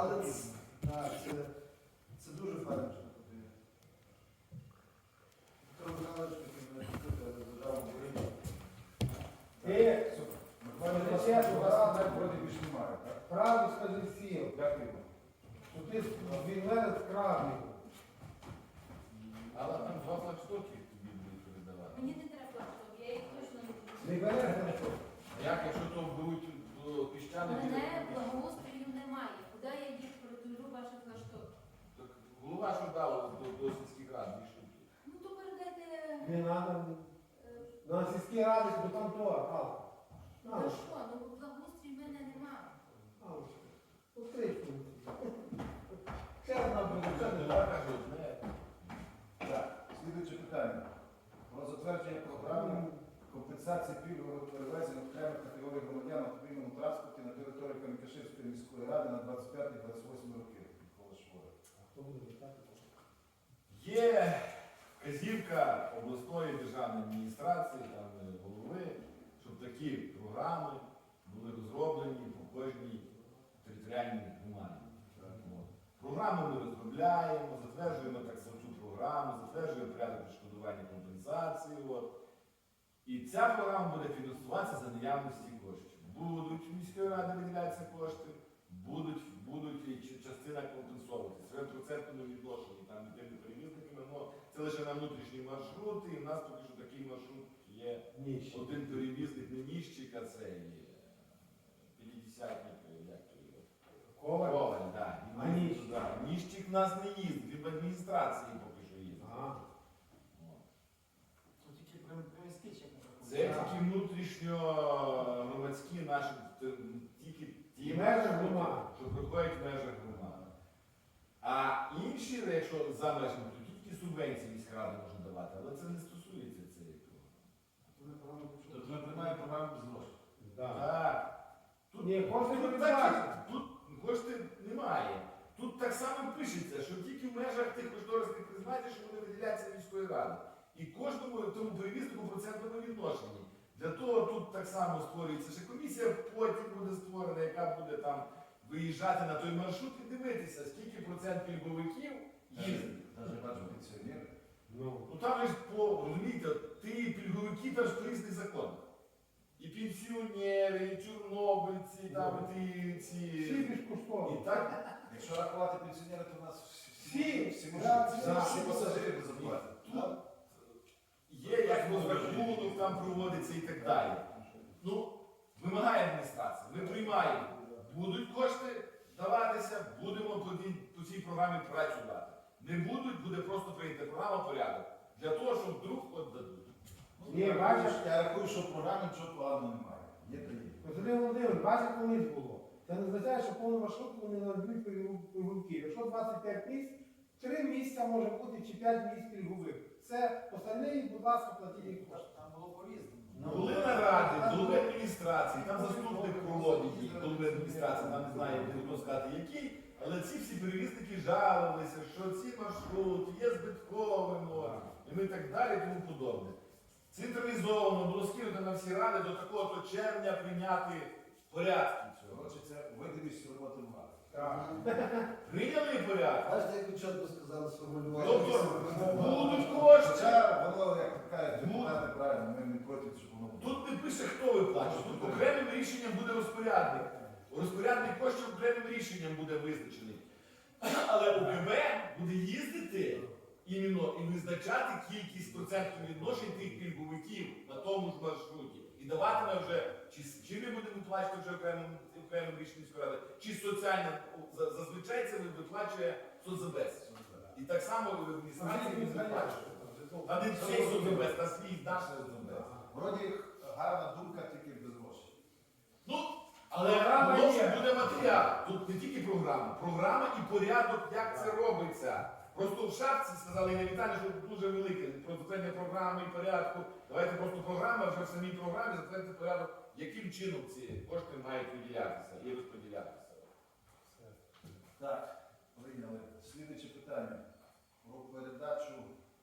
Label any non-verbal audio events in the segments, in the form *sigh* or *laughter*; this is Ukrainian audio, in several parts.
але це, так, це, це дуже файно, що тобі. Петро Михайлович, такий не державний Україні. Ти Мене Це чесно, чесно, раз так. вроді більш немає, так? правду скажи всім, Дякую. що ти від мене скрадник. Але там два флагштоки тобі будуть передавати. Мені не треба, щоб я їх точно не Не буду. береш на що? А як, якщо то беруть до піщаних Мене благоустрою немає. Куди я їх продаю ваших флашток? Так голова що дав до, до сільських рад, дві штуки. Ну то передайте. Не треба. е, На сільській раді, бо там то, а. А, що, ну благоустрій мене немає. а, Потричку. Ще одна буде, Це не не. Так, слідуюче питання. Про затвердження програми компенсації пільгових перевезень окремих категорій громадян у цивільному транспорті на території Кам'якаширської міської ради на 25-28 роки. Микола Швора. Хто буде читати? Є вказівка обласної державної адміністрації, там е, голови, щоб такі програми були розроблені по кожній територіальній громаді. От. Програму ми розробляємо, затверджуємо так само цю програму, затверджуємо порядок відшкодування компенсації. От. І ця програма буде фінансуватися за наявності коштів. Будуть в міської ради виділятися кошти, будуть, будуть і чи- частина компенсовуватися. Це в процентному відношенні там і тими перевізниками, але це лише на внутрішні маршрути, і в нас поки що такий маршрут є. Ні, ще. Один перевізник не ніщик, а п'ятдесятник, як то його. Коваль? Коваль, так. А ніщик? Ніщик в нас не їздить, він в адміністрації поки що їздить. Ага. Тут тільки приміські чи Це тільки внутрішньо громадські наші, тільки ті маршрути, громади. що проходять в межах громади. А інші, якщо за межами, то тільки субвенції міська рада може давати, але це не стосується цієї програми. Тобто ми приймаємо програму без грошей. Да. Так. Тут, Ні, кошти тут, не так, бачать. тут коштів немає. Тут так само пишеться, що тільки в межах тих кошторисних призначень, що вони виділяються міської ради. І кожному тому перевізнику процентному відношенні. Для того тут так само створюється ще комісія, потім буде створена, яка буде там виїжджати на той маршрут і дивитися, скільки процент пільговиків їздить. Навіть бачу пенсіонери. Ну, Ну там ж по розумієте, ти пільговики там ж по різних законах. І пенсіонери, і чорнобильці, там і всі ці. безкоштовно. І так Якщо рахувати пенсіонери, то у нас всі, Всі, всі, да, всі, да. всі пасажири заплатять. Тут є як розрахунок там проводиться і так далі. Ну, вимагає адміністрація. Ми приймаємо. Будуть кошти даватися, будемо по по цій програмі працювати. Не будуть, буде просто прийняти програма порядок. Для того, щоб вдруг от дадуть. Ні, я, бачиш- я рахую, що в програмі нічого поганого немає. Є та є. Василь Володимирович, бачите, колись було. Це не означає, що повну маршрутку вони надають пільговиків. Якщо 25 місць, 3 місця може бути чи 5 місць пільгових. Все, остальні, будь ласка, платіть їх кошти. Там було по-різному. Були наради, були адміністрації, там заступник проводить їх, були адміністрації, там не знаю, не буду сказати який, але ці всі перевізники жалилися, що ці маршрути є збитковими, і ми так далі, і тому подобне. Централізовано було скинуто на всі ради до такого то червня прийняти порядки цього. Коротше, це видимість. Так. *laughs* Прийняли порядки. Бачите, як ви чітко сказали, сформулювали. Доктор, будуть кошти. Хоча воно, як кажуть, депутати правильно, ми не проти, щоб воно було. Тут не пише, хто виплачує. Тут окремим рішенням буде розпорядник. Розпорядник коштів окремим рішенням буде визначений. *clears throat* Але УКБ буде їздити іменно і визначати кількість процентів відношень тих пільговиків на тому ж маршруті. І даватиме вже, чи, чи ми будемо виплачувати вже окремим, окремим рішенням міської ради, чи соціальне, за- зазвичай це виплачує соцзабез. І так само в адміністрації він виплачує. А не всі соцзабез, на свій наш соцзабез. Вроді гарна думка, тільки без грошей. Ну, але є. ж буде матеріал. Тут не тільки програма, програма і порядок, як це робиться. Просто в шапці сказали Інна Віталія, що дуже велике. Про затвердження програми і порядку. Давайте просто програма, вже в самій програмі затвердити порядок, яким чином ці кошти мають виділятися і розподілятися. Так, прийняли. Слідуюче питання. Про передачу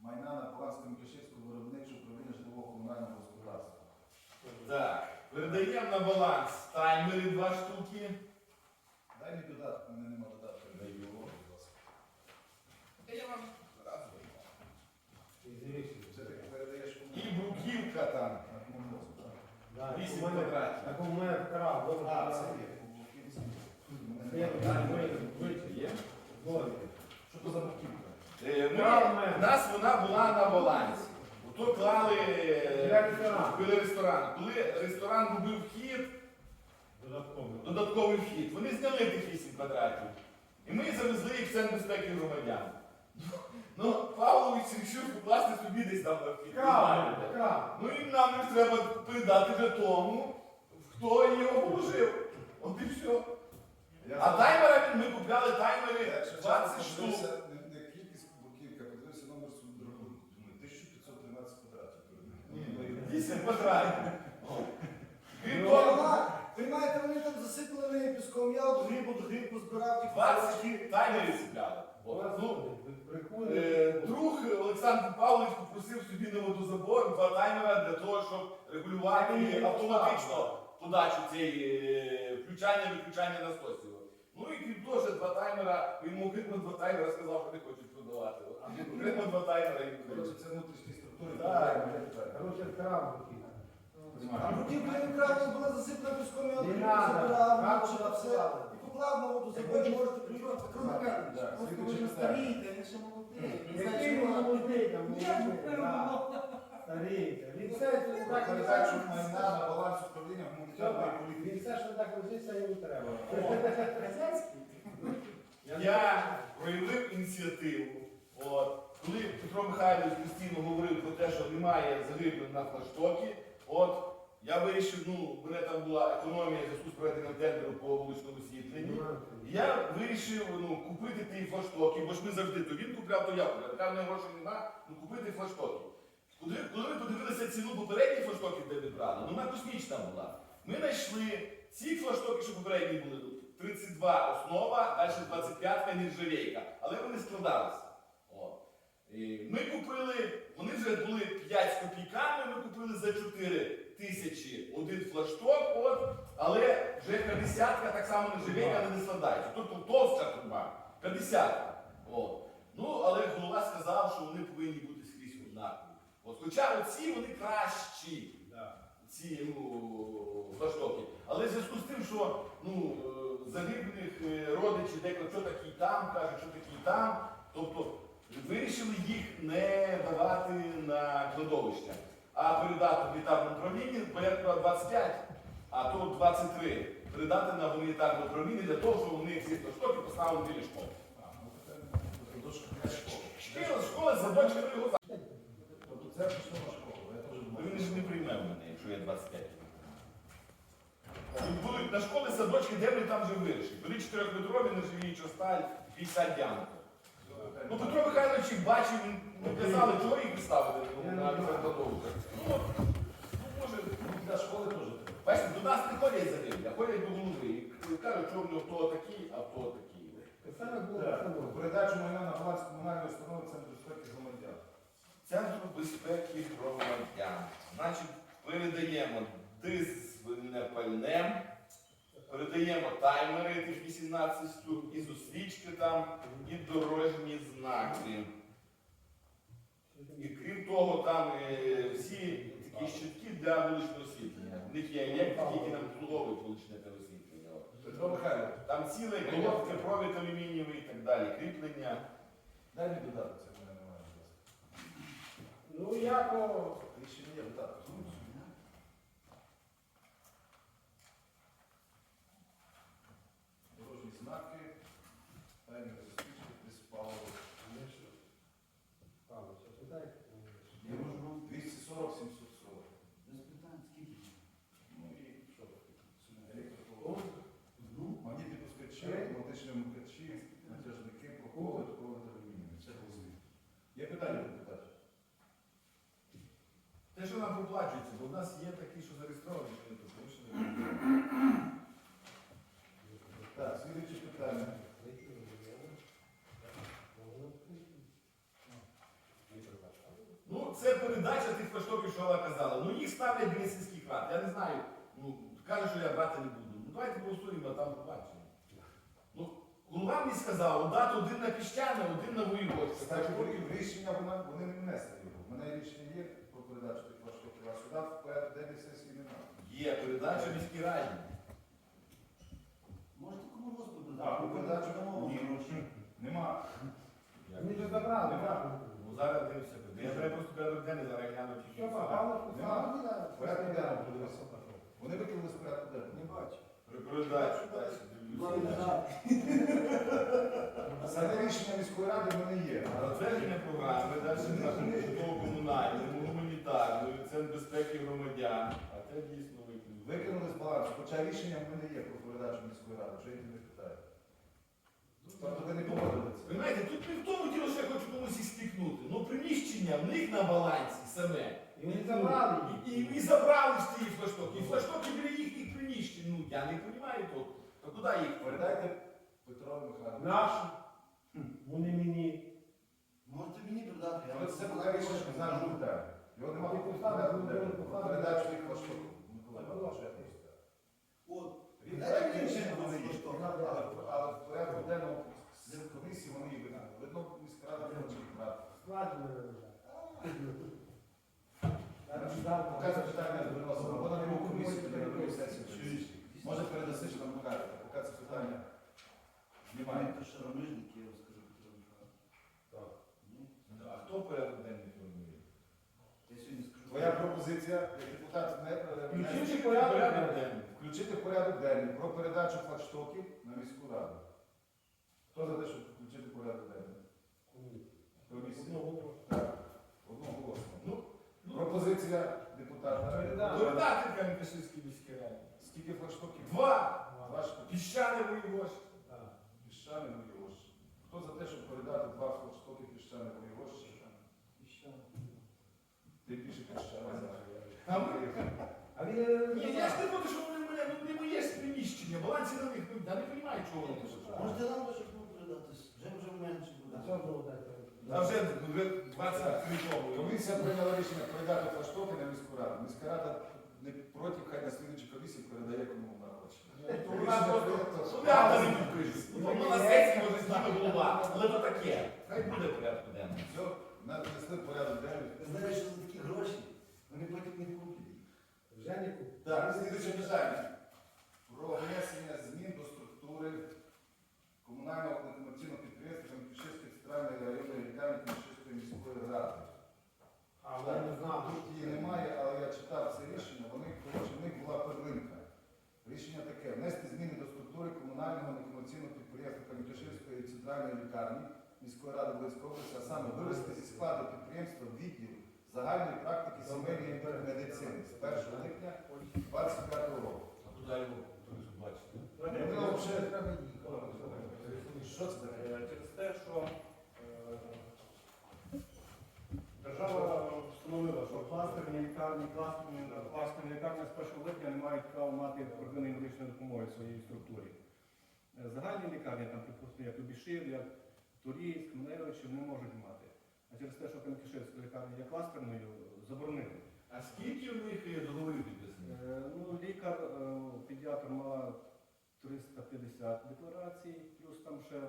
майна на баланс Кам'якаширського виробничого управління житлового комунального господарства. Так, передаємо на баланс таймери два штуки. Дай мені додаток, у мене нема додатку. Так, Вісім у мене- квадратів. Так у мене така добре. А, це є. Є, ви- ви- Є? Згоден. Що то за бурківка? Е, Ми, Правильно. у нас вона була на балансі. Ото клали е, Для ресторану. біля ресторану. Коли ресторан робив вхід, Додатково. додатковий вхід, вони зняли тих 8 квадратів. І ми завезли їх в центр безпеки громадян. Ну, Павлович вирішив покласти собі десь там на вхід. Ну і нам ж треба передати вже тому, хто його положив. От і все. А таймера ми купляли таймери Якщо 20 штук. не, кількість бурківка, подивився номер судрахунку. Думаю, 1513 квадратів. Ні, 8 квадратів. О. Крім Ну, того, вона, ви маєте, вони там засипали нею піском, я от гриб, от гриб позбирав ті 20 таймерів ціпляли. От, ну, Е, Друг Олександр Павлович попросив собі на водозабор два таймера для того, щоб регулювати автоматично подачу цієї е, включання виключання насосів. Ну і крім того, ще два таймера, він йому окремо два таймера сказав, що не хочуть продавати. Окремо два таймера і Коротше, це внутрішні структури. Так. Короче, крав. А коли він була засипана піском, я Не вона все. І поклав на воду забор, можете Просто ви питання. старієте, він ще молодий. Він Який що він молодий там? Ні, ну, Да. Він все Так, так передачу майна на баланс управління Він все, що так лежиться, йому треба. *laughs* Я проявив ініціативу. От, коли Петро Михайлович постійно говорив про те, що немає загиблих на флагштокі, от, я вирішив, ну, мене там була економія зв'язку з проведенням тендеру по вуличному освітленню. Я вирішив ну, купити ті флагштоки, бо ж ми завжди то він купляв, то я купляв. Така в мене грошей нема, ну купити флагштоки. Коли, коли ми подивилися ціну попередніх флагштоків, де ми брали, ну вона космічна була. Ми знайшли ці флагштоки, що попередні були, 32 основа, далі 25 нержавейка, але вони складалися. І ми купили, вони вже були 5 з копійками, ми купили за 4 тисячі один флагшток, от, але вже 50 так само нержавейка не складається. Тобто товста труба, 50. О. Ну, але голова сказав, що вони повинні бути скрізь однакові. От, хоча оці вони кращі ці ну, флаштоки. Але в зв'язку з тим, що ну, е, загиблих е, родичів деколи що такий там, кажуть, що такий там. Тобто вирішили їх не давати на кладовище, а передати в гуманітарне управління, порядку 25, а то 23. Передати на гуманітарне управління для того, щоб вони ці флаштоки поставили біля школи. А, це до школи. Школа, школа ну його за- Тобто це Ну, думав. Він ж не прийме в мене, якщо я 25. Тут будуть на школи садочки, де вони там вже вирішить. Вони 4-метрові, нержавіюча сталь, 50 діаметр. Ну, Петро Михайлович їх бачив, він ну, казали, чого їх ставити ну, на кладовку. Ну, ну, може, Для школи теж треба. бачите, до нас не ходять загиблі, а ходять до голови. І кажуть, що в нього хто такий, а хто такий. Саме було. Передачу майна на баланс комунальної установи Центру безпеки громадян. Центру безпеки громадян. Значить, передаємо дизельне пальне, передаємо таймери тих 18 штук, ізосвічки там, і дорожні знаки. І крім того, там е, всі такі щитки для вуличного освітлення. В них є електрики, які нам обслуговують вуличне освітлення. Там ціле колодки, провід алюмінієвий і так далі, кріплення. дай мені додати це, в мене немає. Ну, я по... Рішення є додати. Дорожні знаки, таймер зустрічки, приспало. Павло, що питаєте? Я можу 240, 740. Ну і що таке? Електропровод. Магнітні автоматичні вмикачі, натяжники, проколи, провод алюмінію. Це вузли. Є питання до депутатів? Те, що нам проплачується, бо в нас є такі, що зареєстровані, що не пропущені. Так, слідуюче питання. Ну, це передача тих флештоків, що вона казала. Ну їх ставлять біля сільських рад. Я не знаю. Ну, каже, що я брати не буду. Ну давайте голосуємо, а там побачимо. Ну, голова мені сказав, дати один на піщане, один на воєводське. Кстати, в рішення вона, вони не внесли його. У мене рішення є про передачу тих важких, а сюди в порядку денний сесії немає. Є передача міській раді. Можете кому господу А, про передачу? Ні, ну, Нема. Як? Вони вже забрали, так? Ну зараз дивимося. Я треба просто порядок денний зараз гляну тільки. Що, Павло, Нема. Павло, Порядок подивися. Вони викинули з порядку денного. Не бачу. Про передачу. дивлюся. Саме рішення міської ради в мене є. Затвердження програми, далі на житлово-комунальному, гуманітарною, Центр безпеки громадян. А це дійсно виклик. Викинули з балансу, хоча рішення в мене є про передачу міської ради, вже я не питаю. Тобто ви не погодили це. Ви знаєте, тут не в тому діло, що я хочу комусь і стикнути. Ну приміщення в них на балансі саме. І вони забрали їх. І, і, і забрали ж ті флештоки. І флештоки біля їхніх приміщень. Ну я не розумію тут. То куди їх? Передайте Петрові Михайловичу. Наші. Вони мені. Можете мені передати, я Але це поки рішення не питаю. Його нема Ти в поставив, порядку ну, денному. ну, Про поставив. Передачу їх влаштовку. Микола Іванович, я можу. От. Він Дайте так мені рішення вони є. Але в порядку денному з комісії вони їх викинули. Видно, міська рада не хоче брати. Складно. Поки це питання не виносимо, бо на ньому комісію тоді на другу сесію. Може передаси, що нам покажете, поки це питання то що я вам скажу, Петро Михайлович. Так. Ні? А хто порядок денний формує? Я сьогодні скажу. Твоя пропозиція, як депутат, не е, Включивши не- порядок Порядок денний. включити в порядок денний про передачу флагштоків на міську раду. Хто за те, щоб включити в порядок денний? Комісія. Так. Одноголосно. Ну, ну, Пропозиція депутата. Передати. Передати Кам'янкаширській міській раді. Скільки флагштоків? Два. Два штуки. Піщани воєвош. Піщани воєвощ. Хто за те, щоб передати два флагштоки піщани воєвощ? Ти більше піщани. А ми? Ні, я ж не буду, що вони мене, ну не моє ж приміщення, балансі на них, ну, я не розумію, чого вони пишуть. Можете нам лише передати, вже вже менше А буде. А вже, вже 23 тому. Комісія прийняла рішення передати флагштоки на міську раду. Міська рада не проти, хай на слідчій комісії передає кому вона хоче. То вона просто, що я там не підпишу. Ну, на сесії може з ними голова, але то таке. Хай буде порядку денний. Все, надо порядок денний. Ви знаєте, що за такі гроші вони потім не купив. Так, слідуюче питання. Про внесення змін до структури комунального некомерційного підприємства Кам'янкишівської центральної районної лікарні Кам'янкишівської міської ради. А я не знав. Тут її немає, але я читав це рішення, вони, коротше, в них була перлинка. Рішення таке: внести зміни до структури комунального некомерційного підприємства Кам'янкишівської центральної лікарні міської ради Волинської області, а саме вивести зі складу підприємства відділ загальної практики сімейної медицини з 1 липня 25 року. А куди його бачите? Ну, вже- Що це таке? Е, Через те, що е, держава встановила, що кластерні лікарні, кластерні, кластерні лікарні з 1 липня не мають права мати первинної медичної допомоги в своїй структурі. Е, Загальні лікарні, там, припустимо, як Любішир, як Турійськ, Мневичів, не можуть мати. А через те, що Кам'янкишевська лікарня є кластерною, заборонили. А скільки в них є договорів підписаних? Е, Ну, лікар, е, педіатр мала 350 декларацій, плюс там ще,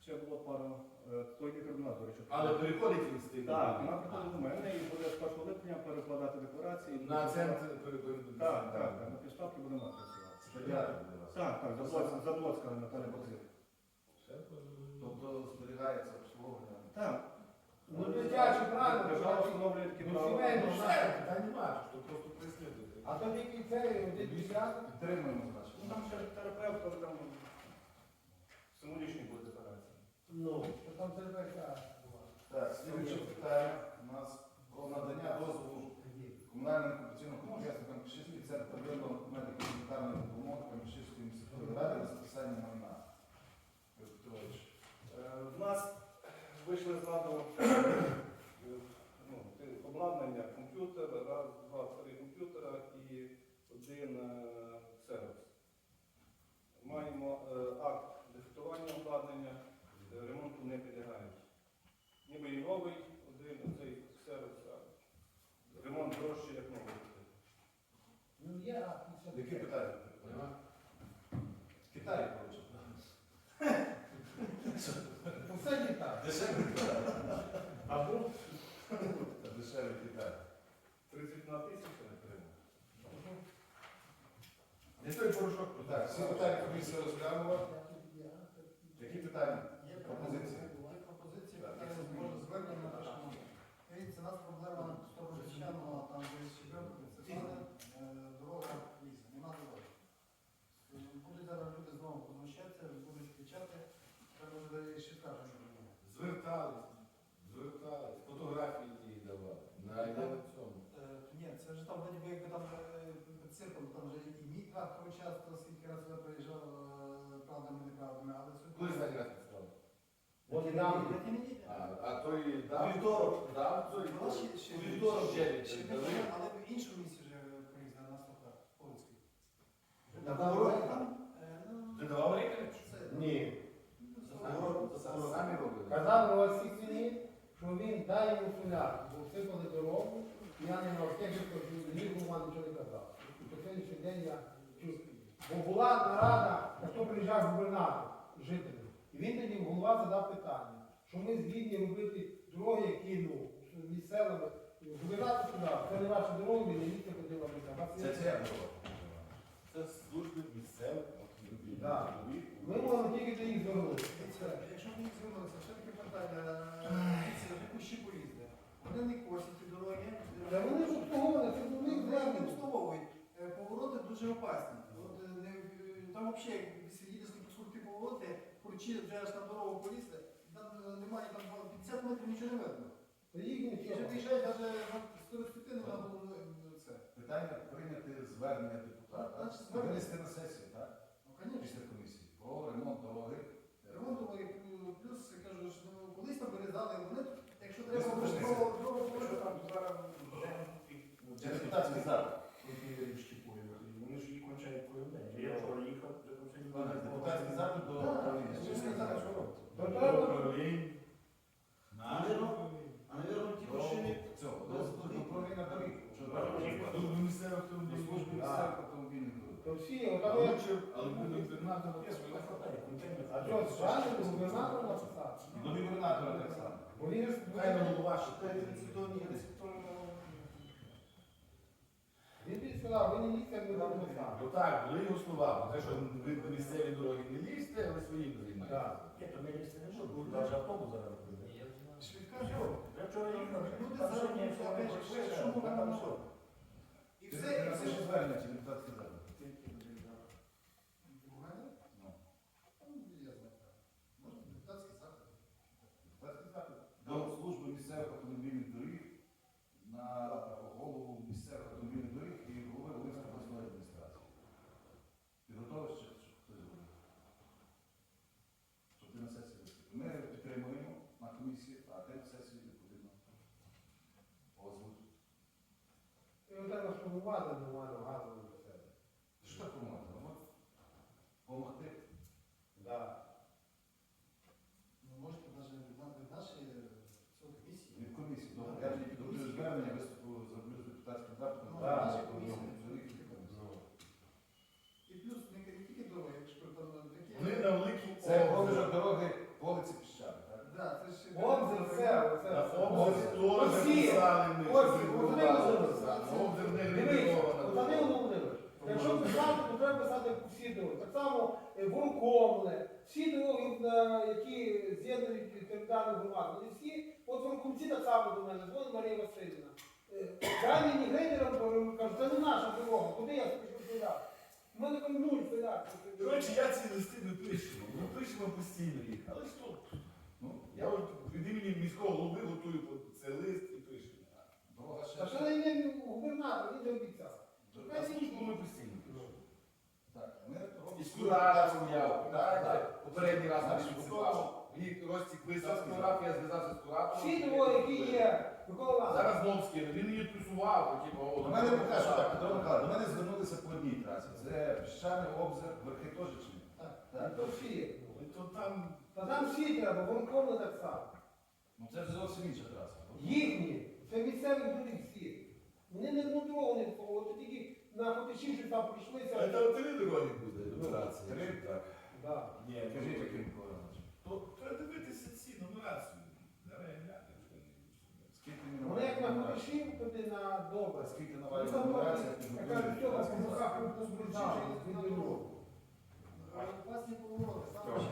ще було пара, е, той лікар до нас, до речі. Але переходить він з тих Так, вона приходить до мене і буде з 1 липня перекладати декларації. На центр переходить. Так, так, так, на півставки буде мати працювати. Так, так, Заблоцька- Заблоцька Наталя Богдана. Тобто зберігається обслуговування. Так. Ну, дитячі правильно. Держава встановлює такі Ну, сімейно. Ну все, питань немає, що просто прислідувати. А то тільки цей один десяток. Підтримуємо, значить. Ну, там ще терапевт, то там символічні будуть декларації. Ну, що там це така. Так, слідуюче питання у нас про надання дозволу комунальному компетенційному підприємству Кам'янкишівський центр первинної медико-санітарної допомоги Кам'янкишівської міської ради на списання майна. Петро Петрович. Е, В нас вийшли з ладу е, ну, обладнання, комп'ютер, раз, два, три комп'ютера і один е, сервіс. Маємо е, акт дефектування обладнання, ремонту не підлягають. Ніби і новий, один оцей сервіс, а ремонт дорожче, як новий. Ну, є, а Які питання? санітар. Дешевий гітар. Або дешевий гітар. 31 тисяча не тримав. Не той порошок. Так, всі питання комісія розглянула. Які питання? Звертались, звертались, фотографії їй давали. На на цьому. Е, Ні, це вже там вроді би якби там е, під цирком, там вже і мій трактор участвував, скільки разів я приїжджав, е, правдами, неправдами, але це... Коли останній раз підставили? От недавно. На тій неділі. А, а той дав? Вівторок. Дав той? Була ще- ще- Вівторок ще- ще віддали. але в іншому місці вже приїздили на Слухар, Полицький. На дорозі? Там, е, ну, Ти давав це- Ні. Самі робили. Казав Російський, що він дає йому соляр, бо всипали дорогу, я не мав техніку, нікому вам нічого не казав. І по сьогоднішній день я чую. Бо була нарада, хто приїжджав губернатор, жителів. І він тоді голова задав питання, що ми згідні робити дороги, які ну, місцевими. Губернатор сказав, це не ваші дороги, не їдьте не треба. Це це було. Це служби місцевих. Так. Ми можемо тільки до їх звернутися. Дивіться, Якщо ми їх звернулися, ще таке питання. Дивіться, вже кущі поїзди. Вони не косять ті дороги. Та вони ж обслуговували, це до них Вони не звернення. обслуговують. Е, Повороти дуже опасні. От, е, не- е, там взагалі, скрути повороти, вже аж на дорогу полізли, там е, немає там 50 метрів нічого не видно. І вже виїжджають навіть Коростепини на головну е, це. Питання прийняти звернення депутата. Винести на сесію, так? Ну, звісно. Після комісії. Про ремонт дороги. Ремонтували плю- плюс, я кажу, що ну, колись там передали, вони, якщо Ви треба, слухайте. дорогу дорогу Що там зараз Це депутатський запит. Вони ж їх кончають по день. Я вчора їхав, вже там ще не Депутатський запит до Так, управління. ви ж сказали, що робите. То треба Управлінь. Наше Наверно. управління. А, навірно, ті До машини цього, до до управління доріг. Що Служби місцевих До служби автомобілів. місцевих автомобільних доріг. То всі, А отак. лучше, але буде губернатор. А що, зранку до губернатора написав? До губернатора так само. Бо він ж Хай на голова ще. він тобі сказав, ви не лізьте, як ви там написав. Ну так, були його слова. про Те, що ви на місцеві дороги не лізьте, але своїм займайтеся. Так. Ні, то ми лізти не можемо, навіть автобус зараз буде. Швидка. Я вчора їхав, Люди зараз що що що ми там що? І все, і все. звернення чи депутатський запит? Бугайна? Ну. Ну, я знаю. Може, депутатський запит. Депутатський запит. До служби місцевих автомобільних доріг на голову місцевих автомобільних доріг і голови Волинської обласної адміністрації. Підготовиш чи щоб хтось зробив? Щоб ти на сесії виступив. Ми підтримуємо на комісії, а ти на сесії відповідно озвучиш. Треба сформувати нормально, газово для себе. Що таке помогти? Ну, Помогти. Да. Ну, можете навіть від на- від нашої е, цього комісії. Від комісії. Добре, я тоді підготую звернення, виступлю, зроблю з депутатським запитом. Ну, Так, наші про комісії. доріг і комісії. І плюс не не тільки дороги, якщо там такі. Вони на великий Це проміжок дороги вулиці Піщани, так? Да, це ж Обзір, все, оце. На обзор теж Всі. писали ми, Ось, що ось відбувалося. вони ось. На Обзор не Дивись, регульовано. Олександр Володимирович, якщо писати, то треба писати всі дороги. Так само е, Воркомле, всі дороги, е, які з'єднують територіальну громаду, вони всі, от Воркомці так само до мене, дзвонить Марія Васильівна. Е, Дай мені грейдерам, кажуть, це не наша дорога, куди я спішу стояти? У мене там нуль стоять. Коротше, я ці листи не пишемо. Ми пишемо постійно їх. Але ж тут. Ну, Я от від імені міського голови готую цей лист і пишемо. дорога ще. Та що на ім'я губернатора, він не обіцяв. На службу ми постійно І скурара зняв. Так, попередній раз на виступав. Мені Ростік вислав фотографію, я зв'язався з куратором. Всі дороги, які є, Микола Іванович, Зараз Мовський, він мені плюсував, типу, До мене поки що так, Петро Михайлович, до мене звернулися по одній трасі. Це Піщаний обзор, верхи теж чи ні? Так. Так. то всі. То там Та там всі треба, Воркомле так само. Ну це ж зовсім інша траса. Їхні, це місцеві дороги всі. Вони не не от тільки на Хотичі, там А прийшлися. там три дороги буде операція. Три? Так. Да. Ні, Кажіть, яким Миколаївич. То треба дивитися ці нумерацію. Давай глянемо. Скільки Вони як на Хотичі туди на добре. Скільки Ну, нова там, рекомендація Я кажу, все, там по руках просто Включити причина, через від дорогу. дорогу. Власні повороти, саме ще